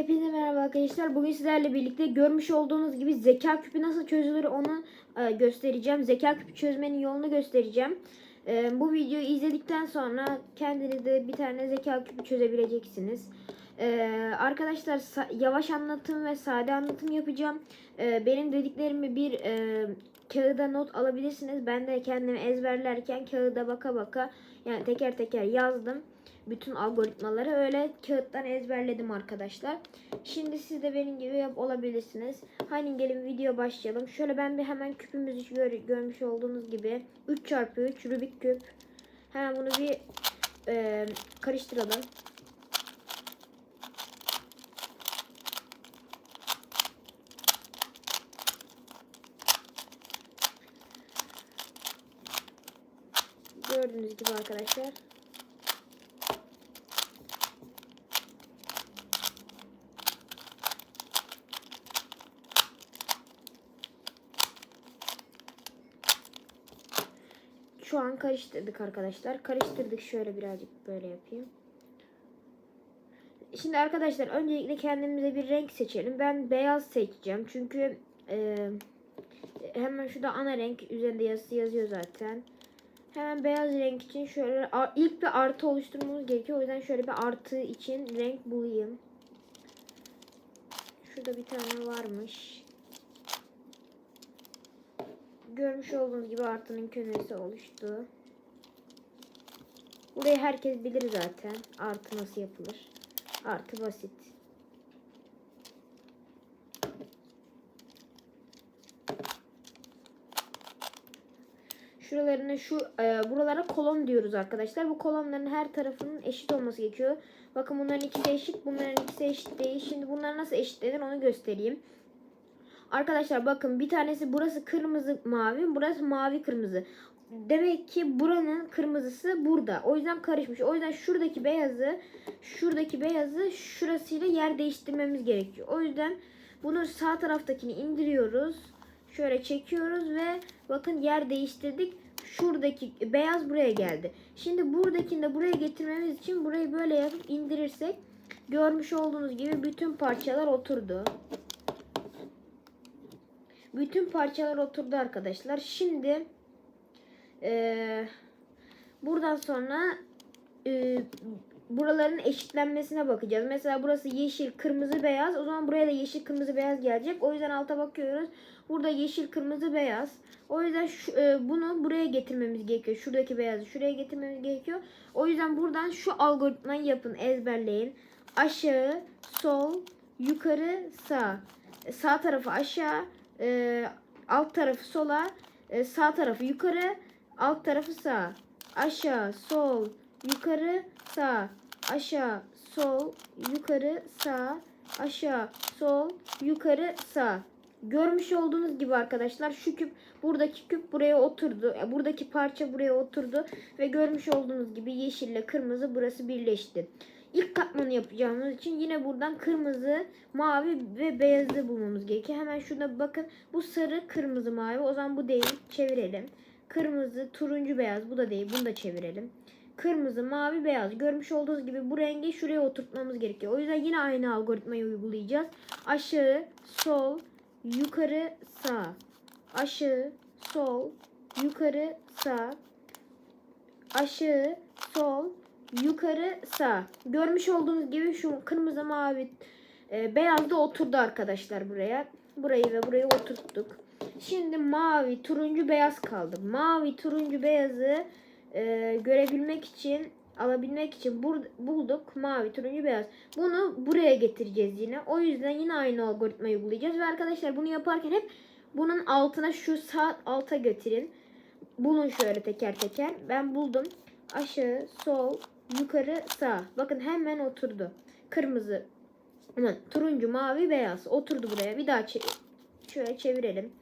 Hepinize merhaba arkadaşlar. Bugün sizlerle birlikte görmüş olduğunuz gibi zeka küpü nasıl çözülür onu e, göstereceğim. Zeka küpü çözmenin yolunu göstereceğim. E, bu videoyu izledikten sonra kendiniz de bir tane zeka küpü çözebileceksiniz. E, arkadaşlar yavaş anlatım ve sade anlatım yapacağım. E, benim dediklerimi bir e, kağıda not alabilirsiniz. Ben de kendimi ezberlerken kağıda baka baka yani teker teker yazdım bütün algoritmaları öyle kağıttan ezberledim arkadaşlar. Şimdi siz de benim gibi yap olabilirsiniz. Hani gelin video başlayalım. Şöyle ben bir hemen küpümüzü gör, görmüş olduğunuz gibi 3 çarpı 3 Rubik küp. Hemen bunu bir e, karıştıralım. Gördüğünüz gibi arkadaşlar. Şu an karıştırdık arkadaşlar. Karıştırdık şöyle birazcık böyle yapayım. Şimdi arkadaşlar öncelikle kendimize bir renk seçelim. Ben beyaz seçeceğim. Çünkü e, hemen şurada ana renk üzerinde yazısı yazıyor zaten. Hemen beyaz renk için şöyle ilk bir artı oluşturmamız gerekiyor. O yüzden şöyle bir artı için renk bulayım. Şurada bir tane varmış. Görmüş olduğunuz gibi artının kümesi oluştu. Burayı herkes bilir zaten. Artı nasıl yapılır. Artı basit. Şuralarına şu e, buralara kolon diyoruz arkadaşlar. Bu kolonların her tarafının eşit olması gerekiyor. Bakın bunların ikisi eşit, bunların ikisi eşit değil. Şimdi bunlar nasıl eşitlenir onu göstereyim. Arkadaşlar bakın bir tanesi burası kırmızı mavi, burası mavi kırmızı. Demek ki buranın kırmızısı burada. O yüzden karışmış. O yüzden şuradaki beyazı, şuradaki beyazı şurasıyla yer değiştirmemiz gerekiyor. O yüzden bunu sağ taraftakini indiriyoruz. Şöyle çekiyoruz ve bakın yer değiştirdik. Şuradaki beyaz buraya geldi. Şimdi buradakini de buraya getirmemiz için burayı böyle yapıp indirirsek görmüş olduğunuz gibi bütün parçalar oturdu. Bütün parçalar oturdu arkadaşlar. Şimdi eee, buradan sonra eee, buraların eşitlenmesine bakacağız. Mesela burası yeşil, kırmızı, beyaz. O zaman buraya da yeşil, kırmızı, beyaz gelecek. O yüzden alta bakıyoruz. Burada yeşil, kırmızı, beyaz. O yüzden şu, eee, bunu buraya getirmemiz gerekiyor. Şuradaki beyazı şuraya getirmemiz gerekiyor. O yüzden buradan şu algoritmayı yapın, ezberleyin. Aşağı, sol, yukarı, sağ. Sağ tarafı aşağı, e, alt tarafı sola, e, sağ tarafı yukarı, alt tarafı sağ. Aşağı, sol, yukarı, sağ. Aşağı, sol, yukarı, sağ. Aşağı, sol, yukarı, sağ. Görmüş olduğunuz gibi arkadaşlar şu küp buradaki küp buraya oturdu. E, Buradaki parça buraya oturdu ve görmüş olduğunuz gibi yeşille kırmızı burası birleşti. İlk katmanı yapacağımız için yine buradan kırmızı, mavi ve beyazı bulmamız gerekiyor. Hemen şurada bakın bu sarı, kırmızı, mavi. O zaman bu değil. Çevirelim. Kırmızı, turuncu, beyaz. Bu da değil. Bunu da çevirelim. Kırmızı, mavi, beyaz. Görmüş olduğunuz gibi bu rengi şuraya oturtmamız gerekiyor. O yüzden yine aynı algoritmayı uygulayacağız. Aşağı, sol, yukarı, sağ. Aşağı, sol, yukarı, sağ. Aşağı, sol, yukarı sağ. Görmüş olduğunuz gibi şu kırmızı mavi e, beyaz da oturdu arkadaşlar buraya. Burayı ve burayı oturttuk. Şimdi mavi, turuncu, beyaz kaldı. Mavi, turuncu, beyazı e, görebilmek için alabilmek için bur- bulduk mavi, turuncu, beyaz. Bunu buraya getireceğiz yine. O yüzden yine aynı algoritmayı uygulayacağız ve arkadaşlar bunu yaparken hep bunun altına şu sağ alta getirin. Bulun şöyle teker teker. Ben buldum. Aşağı, sol, yukarı, sağ. Bakın hemen oturdu. Kırmızı, aman, turuncu, mavi, beyaz. Oturdu buraya. Bir daha şöyle çevirelim.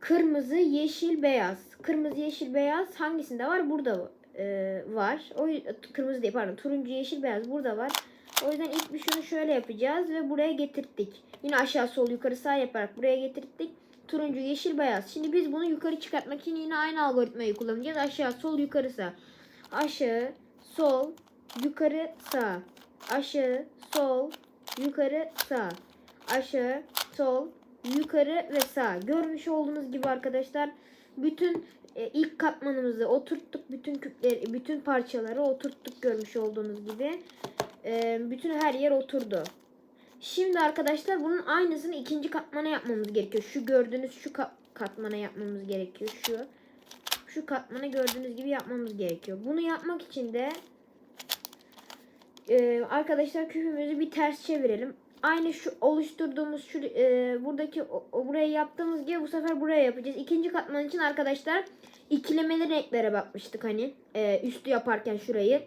Kırmızı, yeşil, beyaz. Kırmızı, yeşil, beyaz hangisinde var? Burada e, var. O kırmızı değil pardon. Turuncu, yeşil, beyaz burada var. O yüzden ilk bir şunu şöyle yapacağız ve buraya getirttik. Yine aşağı, sol, yukarı, sağ yaparak buraya getirttik. Turuncu, yeşil, beyaz. Şimdi biz bunu yukarı çıkartmak için yine aynı algoritmayı kullanacağız. Aşağı, sol, yukarı, sağ. Aşağı, sol, yukarı, sağ. Aşağı, sol, yukarı, sağ, aşağı, sol, yukarı ve sağ. Görmüş olduğunuz gibi arkadaşlar bütün e, ilk katmanımızı oturttuk. Bütün küpleri, bütün parçaları oturttuk görmüş olduğunuz gibi. E, bütün her yer oturdu. Şimdi arkadaşlar bunun aynısını ikinci katmana yapmamız gerekiyor. Şu gördüğünüz şu ka- katmana yapmamız gerekiyor. Şu şu katmanı gördüğünüz gibi yapmamız gerekiyor. Bunu yapmak için de e, arkadaşlar küpümüzü bir ters çevirelim. Aynı şu oluşturduğumuz şu e, buradaki o, buraya yaptığımız gibi bu sefer buraya yapacağız. İkinci katman için arkadaşlar ikilemeli renklere bakmıştık hani e, üstü yaparken şurayı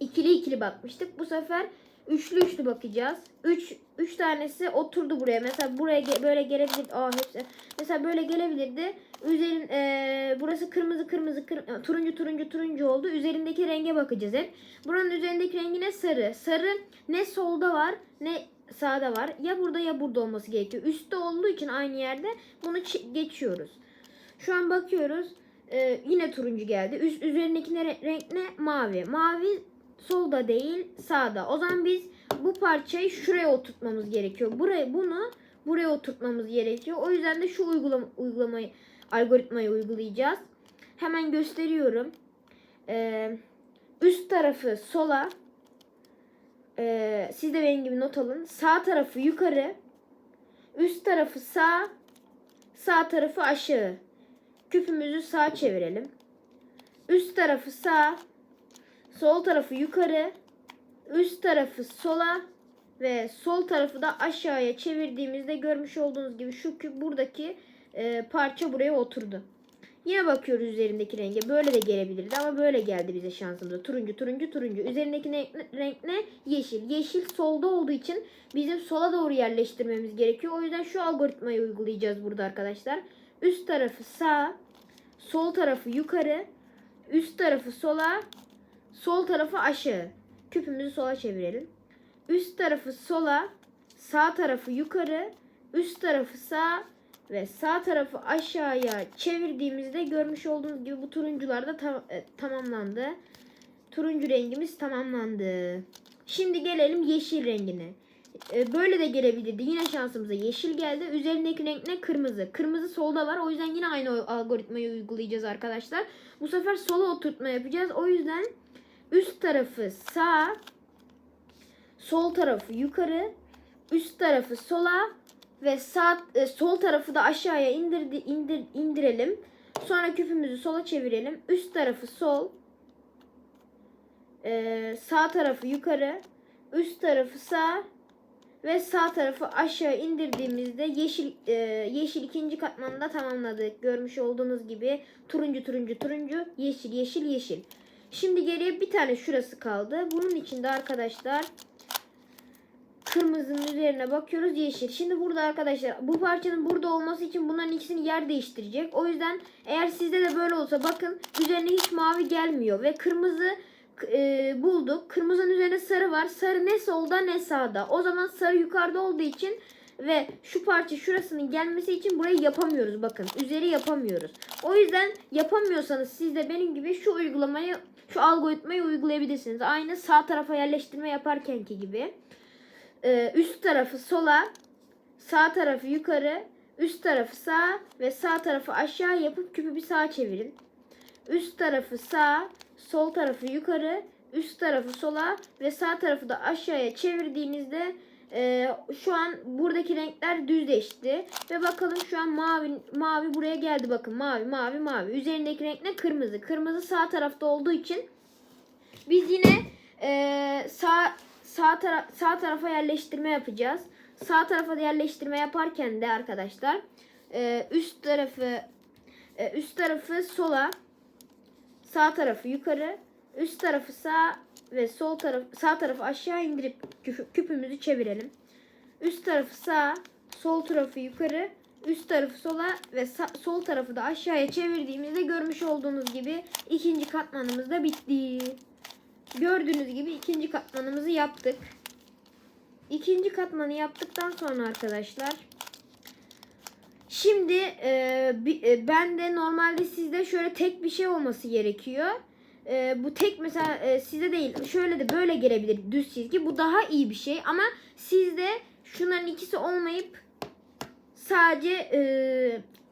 ikili ikili bakmıştık. Bu sefer üçlü üçlü bakacağız. Üç, üç tanesi oturdu buraya. Mesela buraya ge- böyle gelebilir. Aa hepsi. Mesela böyle gelebilirdi. Üzerin e, burası kırmızı kırmızı kır- turuncu turuncu turuncu oldu. Üzerindeki renge bakacağız hep. Buranın üzerindeki rengi ne sarı. Sarı ne solda var ne sağda var. Ya burada ya burada olması gerekiyor. Üstte olduğu için aynı yerde bunu çi- geçiyoruz. Şu an bakıyoruz. E, yine turuncu geldi. Üst üzerindeki ne, renk ne? Mavi. Mavi solda değil sağda. O zaman biz bu parçayı şuraya oturtmamız gerekiyor. Buraya bunu buraya oturtmamız gerekiyor. O yüzden de şu uygulama, uygulamayı algoritmayı uygulayacağız. Hemen gösteriyorum. Ee, üst tarafı sola ee, siz de benim gibi not alın. Sağ tarafı yukarı. Üst tarafı sağ. Sağ tarafı aşağı. Küpümüzü sağa çevirelim. Üst tarafı sağ. Sol tarafı yukarı, üst tarafı sola ve sol tarafı da aşağıya çevirdiğimizde görmüş olduğunuz gibi şu buradaki e, parça buraya oturdu. Yine bakıyoruz üzerindeki renge. Böyle de gelebilirdi ama böyle geldi bize şansımıza. Turuncu, turuncu, turuncu. Üzerindeki ne, renk ne? Yeşil. Yeşil solda olduğu için bizim sola doğru yerleştirmemiz gerekiyor. O yüzden şu algoritmayı uygulayacağız burada arkadaşlar. Üst tarafı sağ, sol tarafı yukarı, üst tarafı sola, Sol tarafı aşağı. Küpümüzü sola çevirelim. Üst tarafı sola, sağ tarafı yukarı, üst tarafı sağ ve sağ tarafı aşağıya çevirdiğimizde görmüş olduğunuz gibi bu turuncular da tam- e, tamamlandı. Turuncu rengimiz tamamlandı. Şimdi gelelim yeşil rengine. E, Böyle de gelebilirdi. Yine şansımıza yeşil geldi. Üzerindeki renk ne? Kırmızı. Kırmızı solda var. O yüzden yine aynı algoritmayı uygulayacağız arkadaşlar. Bu sefer sola oturtma yapacağız. O yüzden üst tarafı sağ, sol tarafı yukarı, üst tarafı sola ve sağ e, sol tarafı da aşağıya indirdi indir indirelim. Sonra küpümüzü sola çevirelim. Üst tarafı sol, e, sağ tarafı yukarı, üst tarafı sağ ve sağ tarafı aşağı indirdiğimizde yeşil e, yeşil ikinci katmanı da tamamladık. Görmüş olduğunuz gibi turuncu turuncu turuncu, yeşil yeşil yeşil. Şimdi geriye bir tane şurası kaldı. Bunun içinde arkadaşlar kırmızının üzerine bakıyoruz yeşil. Şimdi burada arkadaşlar bu parçanın burada olması için bunların ikisini yer değiştirecek. O yüzden eğer sizde de böyle olsa bakın üzerine hiç mavi gelmiyor ve kırmızı e, bulduk. Kırmızının üzerine sarı var. Sarı ne solda ne sağda. O zaman sarı yukarıda olduğu için ve şu parça şurasının gelmesi için burayı yapamıyoruz bakın. Üzeri yapamıyoruz. O yüzden yapamıyorsanız siz de benim gibi şu uygulamayı şu algoritmayı uygulayabilirsiniz. Aynı sağ tarafa yerleştirme yaparkenki gibi. Ee, üst tarafı sola, sağ tarafı yukarı, üst tarafı sağ ve sağ tarafı aşağı yapıp küpü bir sağa çevirin. Üst tarafı sağ, sol tarafı yukarı, üst tarafı sola ve sağ tarafı da aşağıya çevirdiğinizde e, şu an buradaki renkler düzleşti ve bakalım şu an mavi mavi buraya geldi bakın. Mavi mavi mavi. Üzerindeki renk ne? Kırmızı. Kırmızı sağ tarafta olduğu için biz yine e, sağ sağ taraf sağ tarafa yerleştirme yapacağız. Sağ tarafa yerleştirme yaparken de arkadaşlar e, üst tarafı e, üst tarafı sola sağ tarafı yukarı, üst tarafı sağ ve sol taraf sağ tarafı aşağı indirip küp- küpümüzü çevirelim. Üst tarafı sağ, sol tarafı yukarı, üst tarafı sola ve sol tarafı da aşağıya çevirdiğimizde görmüş olduğunuz gibi ikinci katmanımız da bitti. Gördüğünüz gibi ikinci katmanımızı yaptık. İkinci katmanı yaptıktan sonra arkadaşlar Şimdi e, ben de normalde sizde şöyle tek bir şey olması gerekiyor. E, bu tek mesela e, sizde değil şöyle de böyle gelebilir düz çizgi. Bu daha iyi bir şey ama sizde şunların ikisi olmayıp sadece e,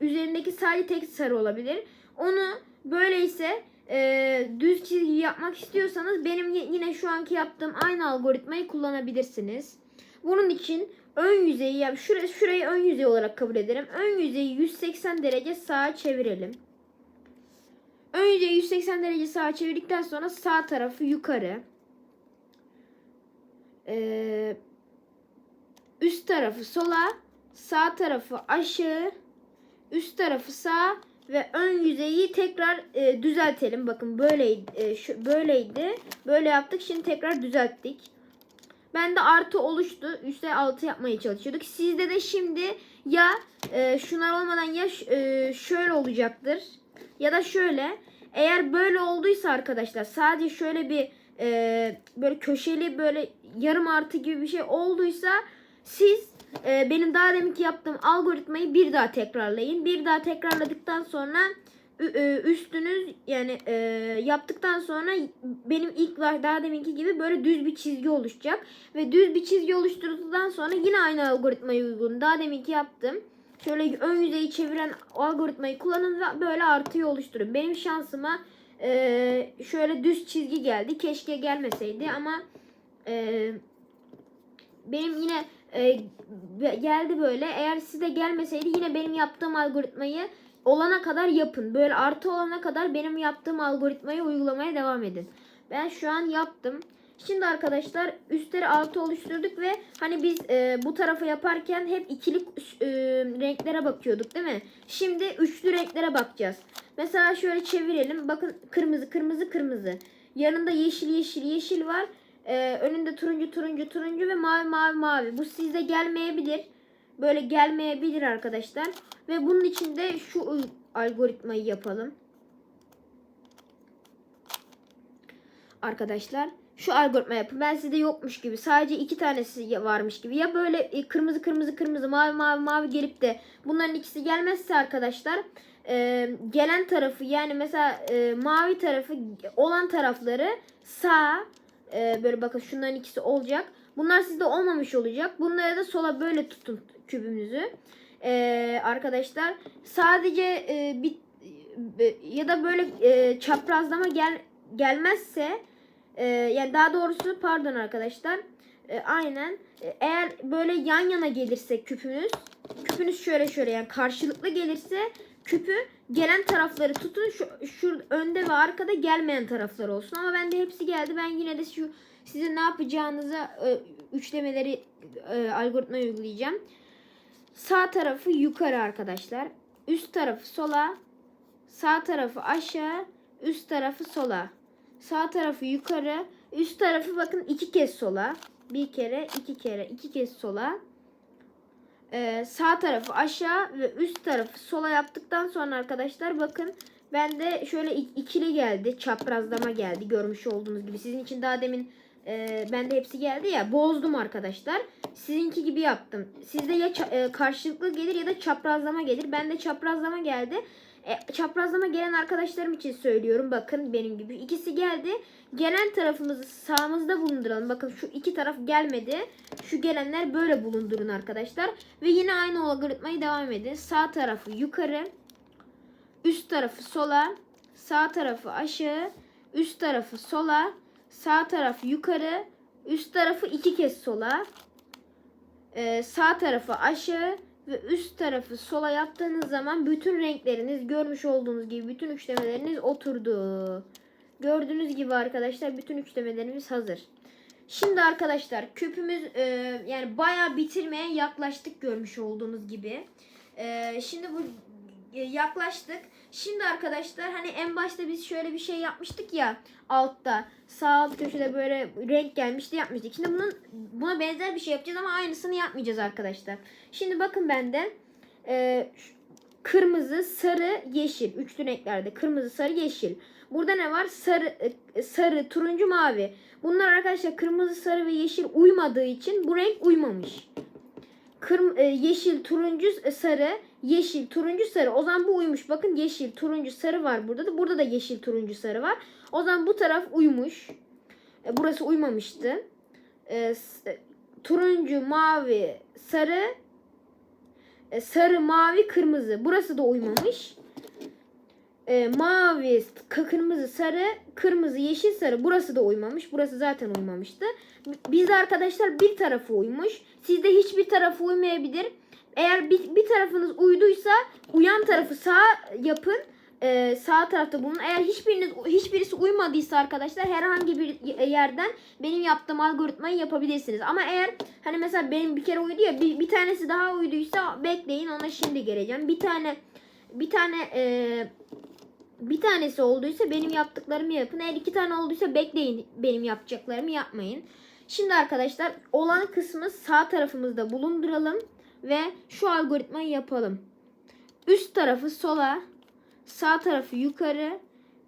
üzerindeki sadece tek sarı olabilir. Onu böyleyse e, düz çizgi yapmak istiyorsanız benim yine şu anki yaptığım aynı algoritmayı kullanabilirsiniz. Bunun için ön yüzeyi yani şurayı, şurayı ön yüzey olarak kabul ederim. Ön yüzeyi 180 derece sağa çevirelim. Ön yüzeyi 180 derece sağa çevirdikten sonra sağ tarafı yukarı. Ee, üst tarafı sola, sağ tarafı aşağı, üst tarafı sağ ve ön yüzeyi tekrar e, düzeltelim. Bakın böyleydi, e, şu, böyleydi. Böyle yaptık. Şimdi tekrar düzelttik. Bende artı oluştu. Üste altı yapmaya çalışıyorduk. Sizde de şimdi ya e, şunlar olmadan ya e, şöyle olacaktır ya da şöyle. Eğer böyle olduysa arkadaşlar sadece şöyle bir e, böyle köşeli böyle yarım artı gibi bir şey olduysa siz e, benim daha deminki yaptığım algoritmayı bir daha tekrarlayın. Bir daha tekrarladıktan sonra e, üstünüz yani e, yaptıktan sonra benim ilk daha deminki gibi böyle düz bir çizgi oluşacak. Ve düz bir çizgi oluşturduktan sonra yine aynı algoritmayı uygun. Daha deminki yaptım. Şöyle ön yüzeyi çeviren algoritmayı kullanın ve böyle artıyı oluşturun. Benim şansıma e, şöyle düz çizgi geldi. Keşke gelmeseydi ama e, benim yine e, geldi böyle. Eğer size gelmeseydi yine benim yaptığım algoritmayı olana kadar yapın. Böyle artı olana kadar benim yaptığım algoritmayı uygulamaya devam edin. Ben şu an yaptım. Şimdi arkadaşlar üstleri artı oluşturduk ve hani biz e, bu tarafa yaparken hep ikili e, renklere bakıyorduk değil mi? Şimdi üçlü renklere bakacağız. Mesela şöyle çevirelim. Bakın kırmızı kırmızı kırmızı. Yanında yeşil yeşil yeşil var. E, önünde turuncu turuncu turuncu ve mavi mavi mavi. Bu size gelmeyebilir. Böyle gelmeyebilir arkadaşlar. Ve bunun için de şu algoritmayı yapalım. Arkadaşlar şu algoritma yapın. Ben sizde yokmuş gibi sadece iki tanesi varmış gibi. Ya böyle e, kırmızı kırmızı kırmızı mavi mavi mavi gelip de bunların ikisi gelmezse arkadaşlar e, gelen tarafı yani mesela e, mavi tarafı olan tarafları sağ e, böyle bakın şunların ikisi olacak. Bunlar sizde olmamış olacak. Bunları da sola böyle tutun kübümüzü. Arkadaşlar sadece bir ya da böyle çaprazlama gel gelmezse e, yani daha doğrusu pardon arkadaşlar. E, aynen. E, eğer böyle yan yana gelirse küpünüz küpünüz şöyle şöyle yani karşılıklı gelirse küpü gelen tarafları tutun. Şu, şu önde ve arkada gelmeyen taraflar olsun. Ama bende hepsi geldi. Ben yine de şu sizin ne yapacağınıza e, üçlemeleri e, algoritmayı uygulayacağım. Sağ tarafı yukarı arkadaşlar. Üst tarafı sola sağ tarafı aşağı üst tarafı sola sağ tarafı yukarı üst tarafı bakın iki kez sola. Bir kere iki kere iki kez sola. Ee, sağ tarafı aşağı ve üst tarafı sola yaptıktan sonra arkadaşlar bakın bende şöyle ik- ikili geldi çaprazlama geldi görmüş olduğunuz gibi. Sizin için daha demin e, bende hepsi geldi ya bozdum arkadaşlar. Sizinki gibi yaptım. Sizde ya e, karşılıklı gelir ya da çaprazlama gelir. Bende çaprazlama geldi e, çaprazlama gelen arkadaşlarım için söylüyorum. Bakın benim gibi. ikisi geldi. Gelen tarafımızı sağımızda bulunduralım. Bakın şu iki taraf gelmedi. Şu gelenler böyle bulundurun arkadaşlar. Ve yine aynı algoritmayı devam edin. Sağ tarafı yukarı. Üst tarafı sola. Sağ tarafı aşağı. Üst tarafı sola. Sağ tarafı yukarı. Üst tarafı iki kez sola. Ee, sağ tarafı aşağı ve üst tarafı sola yaptığınız zaman bütün renkleriniz görmüş olduğunuz gibi bütün üçlemeleriniz oturdu. Gördüğünüz gibi arkadaşlar bütün üçlemelerimiz hazır. Şimdi arkadaşlar küpümüz e, yani bayağı bitirmeye yaklaştık görmüş olduğunuz gibi. E, şimdi bu yaklaştık. Şimdi arkadaşlar hani en başta biz şöyle bir şey yapmıştık ya altta sağ alt köşede böyle renk gelmişti yapmıştık. Şimdi bunun buna benzer bir şey yapacağız ama aynısını yapmayacağız arkadaşlar. Şimdi bakın bende e, kırmızı, sarı, yeşil. Üçlü renklerde kırmızı, sarı, yeşil. Burada ne var? Sarı, e, sarı, turuncu, mavi. Bunlar arkadaşlar kırmızı, sarı ve yeşil uymadığı için bu renk uymamış. Kırm e, yeşil, turuncu, e, sarı, yeşil, turuncu, sarı. O zaman bu uymuş. Bakın yeşil, turuncu, sarı var burada da. Burada da yeşil, turuncu, sarı var. O zaman bu taraf uymuş. E, burası uymamıştı. E, e, turuncu, mavi, sarı, e, sarı, mavi, kırmızı. Burası da uymamış. E, mavi, kırmızı, sarı, kırmızı, yeşil, sarı. Burası da uymamış. Burası zaten uymamıştı. Bizde arkadaşlar bir tarafı uymuş. Sizde hiçbir tarafı uymayabilir. Eğer bir, bir tarafınız uyduysa uyan tarafı sağ yapın. Ee, sağ tarafta bulunun. Eğer hiçbiriniz hiçbirisi uymadıysa arkadaşlar herhangi bir yerden benim yaptığım algoritmayı yapabilirsiniz. Ama eğer hani mesela benim bir kere uydu ya bir, bir tanesi daha uyduysa bekleyin ona şimdi geleceğim. Bir tane bir tane e, bir tanesi olduysa benim yaptıklarımı yapın. Eğer iki tane olduysa bekleyin benim yapacaklarımı yapmayın. Şimdi arkadaşlar olan kısmı sağ tarafımızda bulunduralım ve şu algoritmayı yapalım. Üst tarafı sola, sağ tarafı yukarı,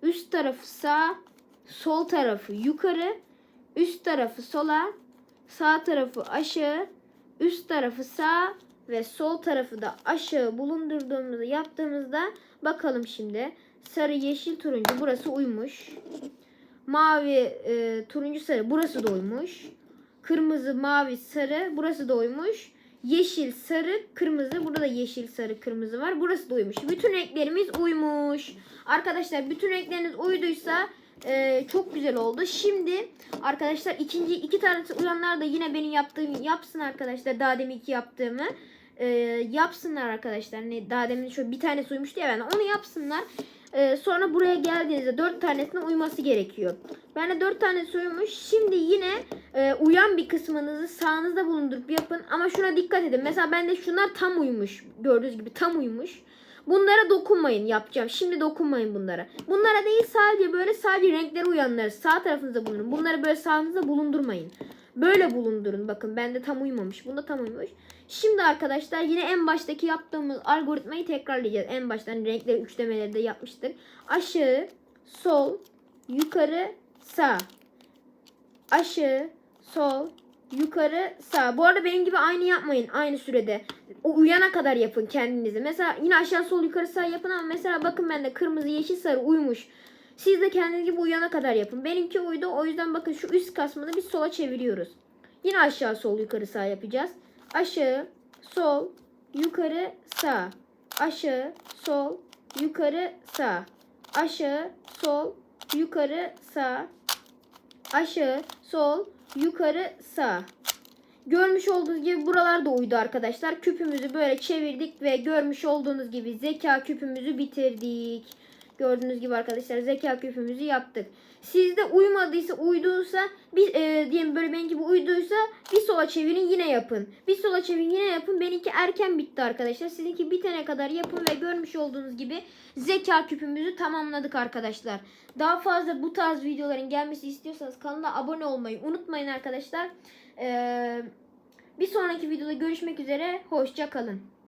üst tarafı sağ, sol tarafı yukarı, üst tarafı sola, sağ tarafı aşağı, üst tarafı sağ ve sol tarafı da aşağı bulundurduğumuzda yaptığımızda bakalım şimdi sarı yeşil turuncu burası uymuş. Mavi e, turuncu sarı burası da uymuş. Kırmızı mavi sarı burası da uymuş. Yeşil sarı kırmızı burada da yeşil sarı kırmızı var. Burası da uymuş. Bütün renklerimiz uymuş. Arkadaşlar bütün renkleriniz uyduysa e, çok güzel oldu. Şimdi arkadaşlar ikinci iki tanesi uyanlar da yine benim yaptığım yapsın arkadaşlar. Daha demin iki yaptığımı e, yapsınlar arkadaşlar. Ne daha demin şöyle bir tanesi uymuştu ya ben onu yapsınlar. E, sonra buraya geldiğinizde dört tanesine uyması gerekiyor. Ben de dört tanesi uymuş. Şimdi yine e, uyan bir kısmınızı sağınızda bulundurup yapın. Ama şuna dikkat edin. Mesela bende şunlar tam uymuş. Gördüğünüz gibi tam uymuş. Bunlara dokunmayın yapacağım. Şimdi dokunmayın bunlara. Bunlara değil sadece böyle sadece renkleri uyanları sağ tarafınızda bulundurun. Bunları böyle sağınızda bulundurmayın. Böyle bulundurun. Bakın bende tam uymamış. Bunda tam uymuş. Şimdi arkadaşlar yine en baştaki yaptığımız algoritmayı tekrarlayacağız. En baştan renkleri üçlemeleri de yapmıştık. Aşağı, sol, yukarı, sağ. Aşağı, sol, yukarı, sağ. Bu arada benim gibi aynı yapmayın aynı sürede. O uyana kadar yapın kendinizi. Mesela yine aşağı, sol, yukarı, sağ yapın ama mesela bakın bende kırmızı, yeşil, sarı uymuş. Siz de kendiniz gibi uyana kadar yapın. Benimki uydu. O yüzden bakın şu üst kısmını biz sola çeviriyoruz. Yine aşağı, sol, yukarı, sağ yapacağız. Aşağı, sol, yukarı, sağ. Aşağı, sol, yukarı, sağ. Aşağı, sol, yukarı, sağ. Aşağı, sol, yukarı, sağ. Görmüş olduğunuz gibi buralar da uydu arkadaşlar. Küpümüzü böyle çevirdik ve görmüş olduğunuz gibi zeka küpümüzü bitirdik. Gördüğünüz gibi arkadaşlar zeka küpümüzü yaptık. Sizde uymadıysa uyduysa bir e, diyelim böyle benim gibi uyduysa bir sola çevirin yine yapın. Bir sola çevirin yine yapın. Benimki erken bitti arkadaşlar. Sizinki bitene kadar yapın ve görmüş olduğunuz gibi zeka küpümüzü tamamladık arkadaşlar. Daha fazla bu tarz videoların gelmesi istiyorsanız kanala abone olmayı unutmayın arkadaşlar. Ee, bir sonraki videoda görüşmek üzere. Hoşça kalın.